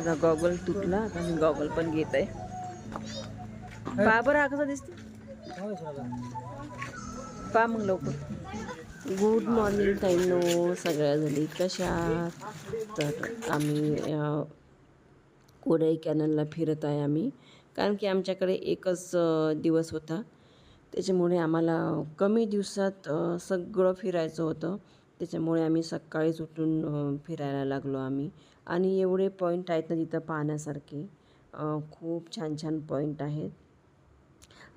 माझा गॉगल तुटला आता मी गॉगल पण घेत आहे. पा बरं हा कसा दिसते. पा मग लवकर. गुड मॉर्निंग ताईनो. सगळ्या झाली कशा तर आम्ही कोडाई कॅनलला फिरत आहे आम्ही. कारण की आमच्याकडे एकच दिवस होता. त्याच्यामुळे आम्हाला कमी दिवसात सगळं फिरायचं होतं. त्याच्यामुळे आम्ही सकाळीच उठून फिरायला लागलो आम्ही. आणि एवढे पॉईंट आहेत ना तिथं पाहण्यासारखे. खूप छान छान पॉईंट आहेत.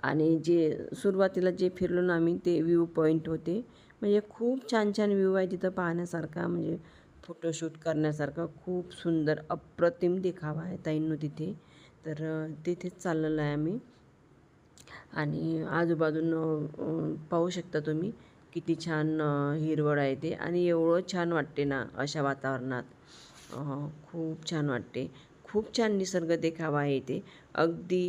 आणि जे सुरुवातीला जे फिरलो ना आम्ही ते व्ह्यू पॉईंट होते. म्हणजे खूप छान छान व्ह्यू आहे तिथं पाहण्यासारखा. म्हणजे फोटोशूट करण्यासारखा. खूप सुंदर अप्रतिम देखावा आहे ताईंनो तिथे. तर तिथेच चाललेलं आहे आम्ही. आणि आजूबाजूनं पाहू शकता तुम्ही. किती छान हिरवळ आहे ते आणि एवढं छान वाटते ना अशा वातावरणात. खूप छान वाटते. खूप छान निसर्ग देखावा आहे ते अगदी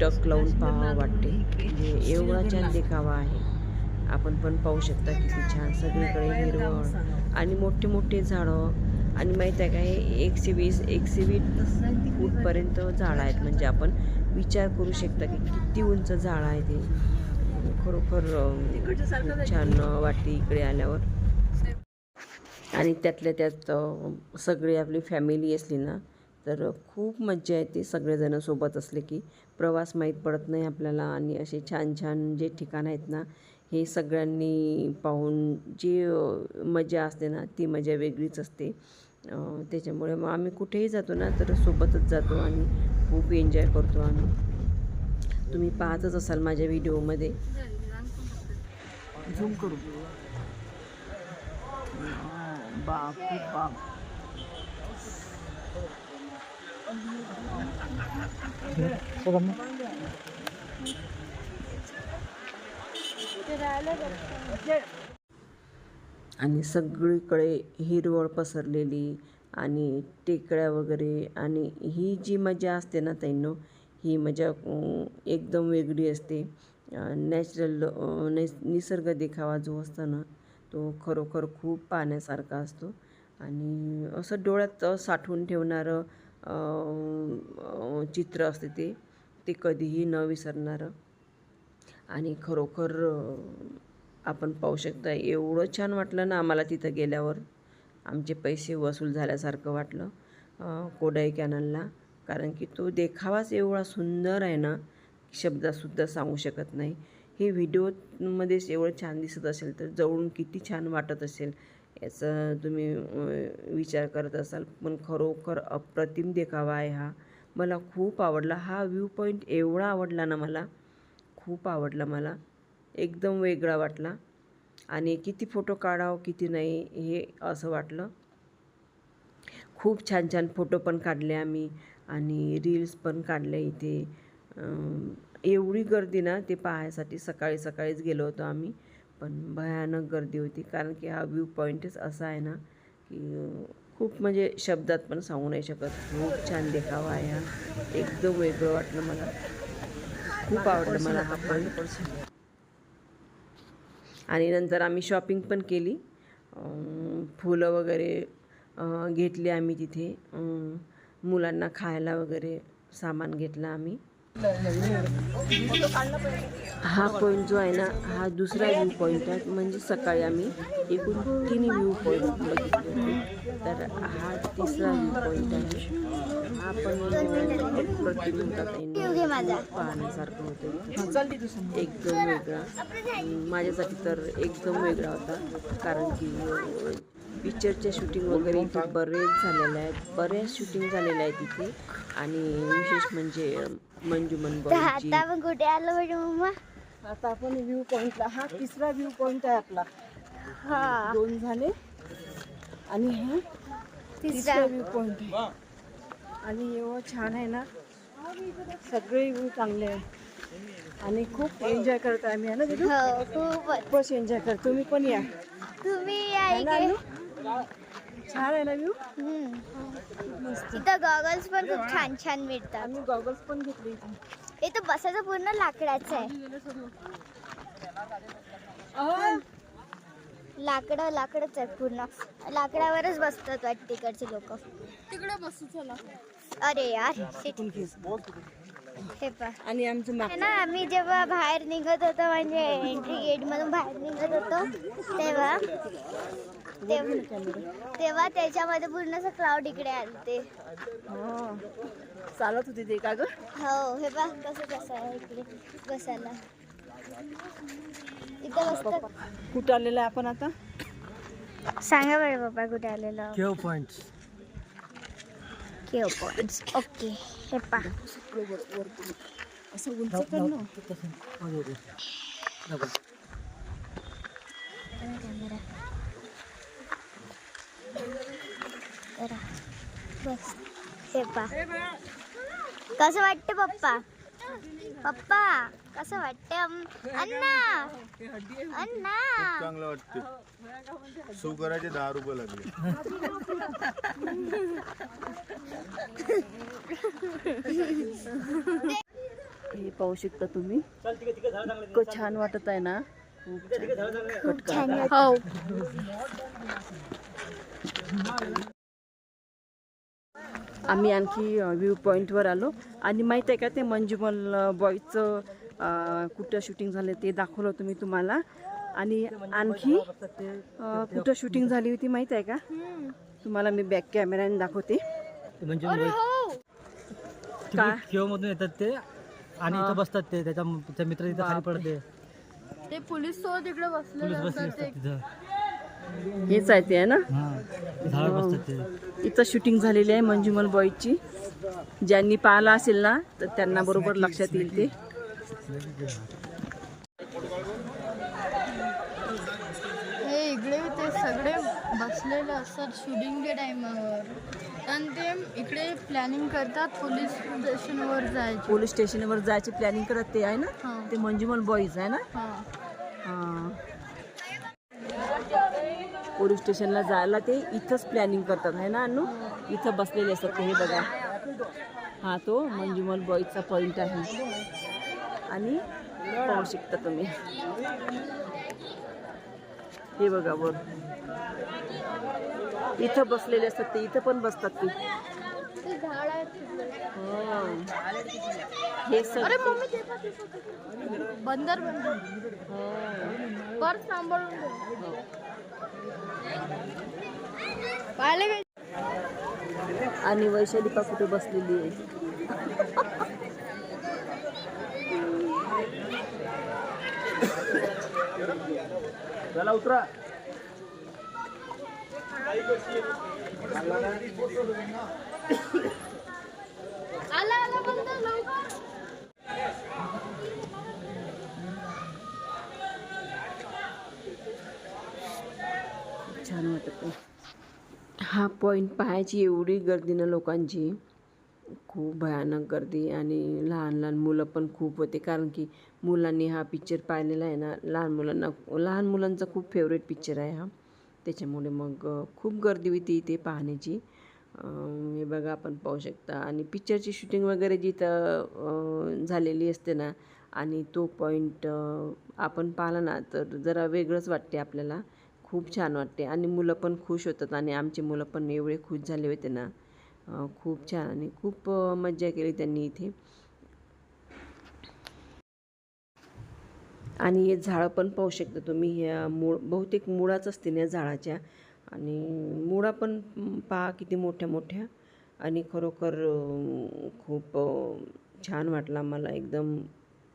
टक लावून पाहावं वाटते. म्हणजे एवढा छान देखावा आहे. आपण पण पाहू शकता किती छान सगळीकडे हिरवळ आणि मोठे मोठे झाडं. आणि माहीत आहे का हे एकशे वीस एकशे वीस फूटपर्यंत झाडं आहेत. म्हणजे आपण विचार करू शकता की किती उंच झाड आहे ते. खरोखर छान वाटते इकडे आल्यावर. आणि त्यातल्या त्यात सगळी आपली फॅमिली असली ना तर खूप मज्जा येते सगळेजण सोबत असले की. प्रवास माहीत पडत नाही आपल्याला आणि असे छान छान जे ठिकाण आहेत ना हे सगळ्यांनी पाहून जी मजा असते ना ती मजा वेगळीच असते. त्याच्यामुळे मग आम्ही कुठेही जातो ना तर सोबतच जातो आणि खूप एन्जॉय करतो आम्ही. तुम्ही पाहतच असाल माझ्या व्हिडिओमध्ये. झूम करू. बाप बाप. आणि सगळीकडे हिरवळ पसरलेली आणि टेकड्या वगैरे आणि ही जी मजा असते ना तैनो ही मजा एकदम वेगळी असते. नॅचरल नैस निसर्ग देखावा जो असतो ना तो खरोखर खूप पाहण्यासारखा असतो. आणि असं डोळ्यात साठवून ठेवणारं चित्र असते ते ते कधीही न विसरणारं. आणि खरोखर आपण पाहू शकता एवढं छान वाटलं ना आम्हाला तिथं गेल्यावर. आमचे पैसे वसूल झाल्यासारखं वाटलं कोडाई कॅनलला. कारण की तो देखावाच एवढा सुंदर आहे ना शब्दातसुद्धा सांगू शकत नाही. हे व्हिडिओमध्येच एवढं छान दिसत असेल तर जवळून किती छान वाटत असेल याचा तुम्ही विचार करत असाल. पण खरोखर अप्रतिम देखावा आहे हा. मला खूप आवडला. हा व्ह्यू पॉईंट एवढा आवडला ना मला खूप आवडला मला. एकदम वेगळा वाटला. आणि किती फोटो काढावं किती नाही हे असं वाटलं. खूप छान छान फोटो पण काढले आम्ही. आणि रील्स पण काढले इथे. एवढी गर्दी ना ते पाहायसाठी सकाळी सकाळीच गेलो होतो आम्ही. पण भयानक गर्दी होती कारण की हा व्ह्यू पॉईंटच असा आहे ना की खूप म्हणजे शब्दात पण सांगू नाही शकत. खूप छान देखावा आहे हा. एकदम वेगळं वाटलं मला. खूप आवडलं मला हा पॉईंट आणि नंतर आम्ही शॉपिंग पण केली. फुलं वगैरे घेतली आम्ही तिथे. मुलांना खायला वगैरे सामान घेतलं आम्ही. हा पॉईंट जो आहे ना हा दुसरा व्ह्यू पॉईंट आहे. म्हणजे सकाळी आम्ही एकूण तिन्ही व्ह्यू पॉईंट बघितले. तर हा तिसरा व्ह्यू पॉईंट आहे. हा पण प्रतिबिंबात पाहण्यासारखं होतं. एकदम वेगळा. माझ्यासाठी तर एकदम वेगळा होता. कारण की पिक्चरच्या शूटिंग वगैरे इथे बरेच झालेले आहेत. बऱ्याच शूटिंग झालेल्या आहेत इथे. आणि विशेष म्हणजे तर बॉलची आता आपण कुठे आलो म्हणजे मम्मा? आता आपण व्ह्यू पॉइंटला हा तिसरा व्ह्यू पॉइंट आहे आपला. हा. दोन झाले. आणि हा तिसरा व्ह्यू पॉइंट आहे. आणि एवढं छान आहे ना. सगळे व्ह्यू चांगले आहे आणि खूप एन्जॉय करत आहे आम्ही आहे ना हो खूपच. एन्जॉय करतो. तुम्ही पण या. तुम्ही या? छान आहे ना व्ह्यू. इथं गॉगल्स पण खूप छान छान मिळतात. आम्ही गॉगल्स पण घेतले इथे. इथं बसायचं पूर्ण लाकडाचं आहे. अहो, लाकडं लाकडच आहेत पूर्ण. लाकडावरच बसतात वाटतं तिकडचे लोक. तिकडे बसू चला. अरे यार shit. हे पा आणि आमचं माग ना आम्ही जेव्हा बाहेर निघत होतो म्हणजे एंट्री गेट मधून बाहेर निघत होतो तेव्हा तेव्हा तेव्हा त्याच्यामध्ये पूर्ण असं क्राऊड इकडे आलते हा चालत होती ते का ग? हो हे बघ कसं कसं आहे इकडे बसायला. इथं बसतात. कुठं आलेलं आहे आपण आता? सांगा बरं बाबा कुठे आलेलो? Cave point cave points okay हे पा. असं उंच कर ना. करा. बस. हे पा. कसं वाटतं पप्पा? पप्पा कसं वाटतं अण्णा? अण्णा? चांगलं वाटते सुगराचे दहा रुपये लागले. हे पाहू शकता तुम्ही. इतकं छान वाटत आहे ना. खूप छान. छान हो. आम्ही आणखी व्ह्यू पॉईंटवर आलो. आणि माहीत आहे का ते मंजुमल बॉयचं कुठं शूटिंग झालं ते दाखवलं होतं मी तुम्हाला. आणि आणखी कुठं शूटिंग झाली होती माहीत आहे का? तुम्हाला मी बॅक कॅमेऱ्याने दाखवते. म्हणजे येतात ते आणि इथं बसतात ते त्याचा त्याचा मित्र तिथं खाली पडते. ते पोलीस सोबत इकडे बसले हेच आहे ते आहे ना? हा इथं शूटिंग झालेली आहे मंजुमल बॉयची ज्यांनी पाहिलं असेल ना तर त्यांना बरोबर लक्षात येईल ते. हे इकडे ते सगळे बसलेले असतात शूटिंगच्या टायमावर आणि ते इकडे प्लॅनिंग करतात पोलीस स्टेशनवर जायचे. पोलीस स्टेशनवर जायची प्लॅनिंग करत ते आहे ना? ते मंजुमल बॉईज आहे ना? हां. पोलीस स्टेशनला जायला ते इथंच प्लॅनिंग करतात आहे ना अनु इथं बसलेले असतात ते हे बघा. हा तो मंजुमल बॉईजचा पॉईंट आहे. आणि पाहू शकता तुम्ही. हे बघा वर इथं बसलेले असतात ते इथं पण बसतात ते. हो. बंदर बंदर. पर सांभाळून आणि वैशाली पा कुठे बसलेली आहे? चला उतरा आला आला बंदर लवकर छान वाटत आहे हा पॉईंट पाहायची एवढी गर्दी ना लोकांची. खूप भयानक गर्दी आणि लहान लहान मुलं पण खूप होते. कारण की मुलांनी हा पिक्चर पाहिलेला आहे ना लहान मुलांना लहान मुलांचा खूप फेवरेट पिक्चर आहे हा. त्याच्यामुळे मग खूप गर्दी होती इथे पाहण्याची. हे बघा आपण पाहू शकता. आणि पिक्चरची शूटिंग वगैरे जिथं झालेली असते ना आणि तो पॉईंट आपण पाहिला ना तर जरा वेगळंच वाटते आपल्याला. खूप छान वाटते. आणि मुलं पण खुश होतात आणि आमची मुलं पण एवढे खुश झाले होते ना. खूप छान आणि खूप मज्जा केली त्यांनी इथे. आणि हे झाडं पण पाहू शकता तुम्ही. ह्या मूळ बहुतेक मुळाच असतील या झाडाच्या. आणि मुळा पण पहा किती मोठ्या मोठ्या. आणि खरोखर खूप छान वाटला. मला एकदम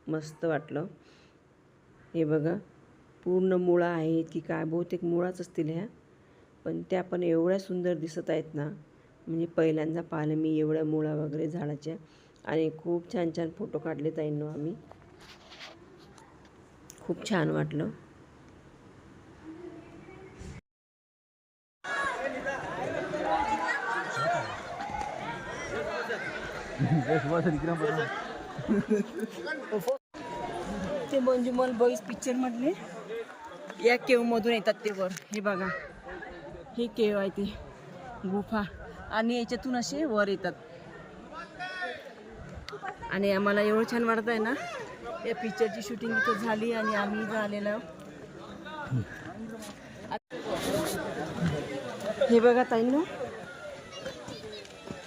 मस्त वाटलं. हे बघा. पूर्ण मुळा आहेत की काय बहुतेक मुळाच असतील ह्या. पण त्या पण एवढ्या सुंदर दिसत आहेत ना. म्हणजे पहिल्यांदा पाहिलं मी एवढ्या मुळा वगैरे झाडाच्या. आणि खूप छान छान फोटो काढले ताईंनो आम्ही. खूप छान वाटलं. ते मंजुमल बॉईज पिक्चर मधले. या केव मधून येतात ते वर. हे बघा. हे केव आहे ती. गुफा. आणि याच्यातून असे वर येतात. आणि आम्हाला एवढं छान वाटत आहे ना? या पिक्चरची शूटिंग इथं झाली आणि आम्ही इथं आलेलो हे बघा ताईंनो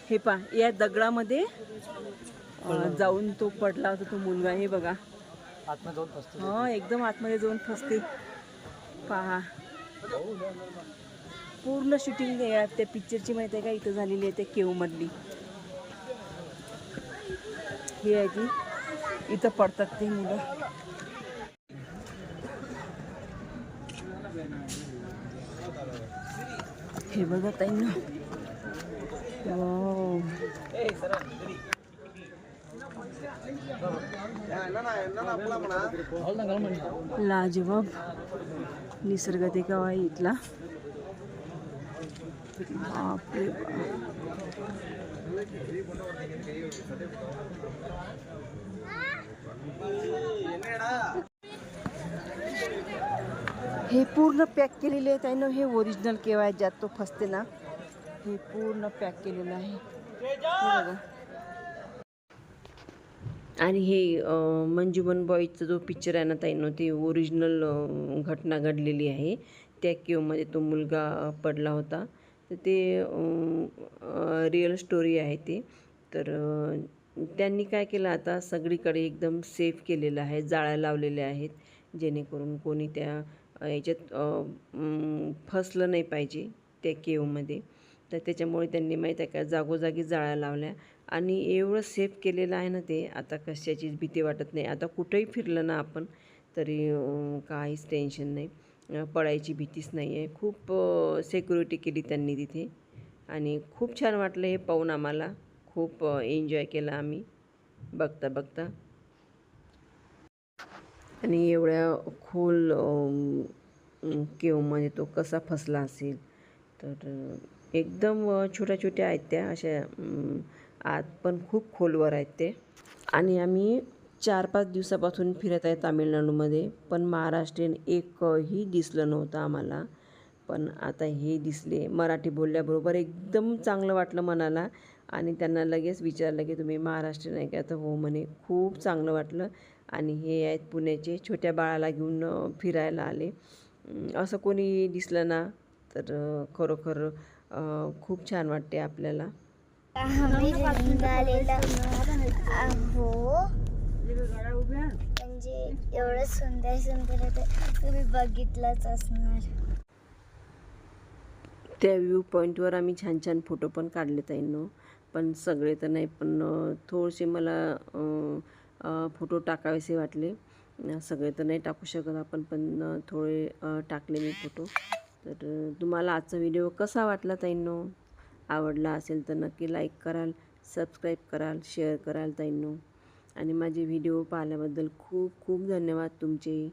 हे पा या दगडामध्ये जाऊन तो पडला होता तो मुलगा. हे बघा. आतमध्ये जाऊन फसतो. हा एकदम आतमध्ये जाऊन फसते. पहा. पूर्ण शूटिंग त्या पिक्चरची माहिती आहे का? इथं झालेली आहे त्या केव मधली. आहे ती. इथं पडतात ते मुलं. हे बघत आहे ना. लाजवाब. निसर्ग ते गाव आहे इथला. बापरे हे पूर्ण पॅक केलेले आहेत आहे ना हे ओरिजिनल केव्हा आहे ज्यात तो फसते ना. हे पूर्ण पॅक केलेलं आहे. बघा. आणि हे मंजुमन बॉयचा जो पिक्चर आहे ना ताईनो ते ओरिजिनल घटना घडलेली आहे. त्या केवमध्ये तो मुलगा पडला होता. तर ते रिअल स्टोरी आहे ते. तर त्यांनी काय केलं आता सगळीकडे एकदम सेफ केलेलं आहे जाळ्या लावलेल्या आहेत. जेणेकरून कोणी त्या याच्यात फसलं नाही पाहिजे त्या केवमध्ये तर त्याच्यामुळे त्यांनी माहीत आहे का जागोजागी जाळ्या लावल्या. आणि एवढं सेफ केलेलं आहे ना ते आता कशाचीच भीती वाटत नाही. आता कुठेही फिरलं ना आपण तरी काहीच टेन्शन नाही. पडायची भीतीच नाही आहे खूप सेक्युरिटी केली त्यांनी तिथे. आणि खूप छान वाटलं हे पाहून आम्हाला. खूप एन्जॉय केला आम्ही. बघता बघता. आणि एवढ्या खोल केवमध्ये तो कसा फसला असेल. तर एकदम छोट्या छोट्या आहेत त्या अशा आत पण खूप खोलवर आहेत ते. आणि आम्ही चार पाच दिवसापासून फिरत आहे तामिळनाडूमध्ये पण महाराष्ट्रीयन एकही दिसलं नव्हतं आम्हाला. पण आता हे दिसले. मराठी बोलल्याबरोबर एकदम चांगलं वाटलं मनाला आणि त्यांना लगेच विचारलं की तुम्ही महाराष्ट्रीयन आहे का? तर हो म्हणे खूप चांगलं वाटलं. आणि हे आहेत पुण्याचे छोट्या बाळाला घेऊन फिरायला आले. असं कोणी दिसलं ना तर खरोखर खूप छान वाटते आपल्याला. आम्ही निघालेला आहो म्हणजे एवढं सुंदर सुंदर होतं तुम्ही बघितलंच असणार त्या व्ह्यू पॉईंटवर आम्ही छान छान फोटो पण काढले ताईंनो. पण सगळे तर नाही पण थोडेसे मला फोटो टाकावेसे वाटले. सगळे तर नाही टाकू शकत आपण पण थोडे टाकले मी फोटो तर तुम्हाला आजचा व्हिडिओ कसा वाटला ताईंनो? आवडला असेल तर नक्की लाईक कराल सबस्क्राईब कराल शेअर कराल ताईंनो. आणि माझे व्हिडिओ पाहिल्याबद्दल खूप खूप धन्यवाद तुमचे.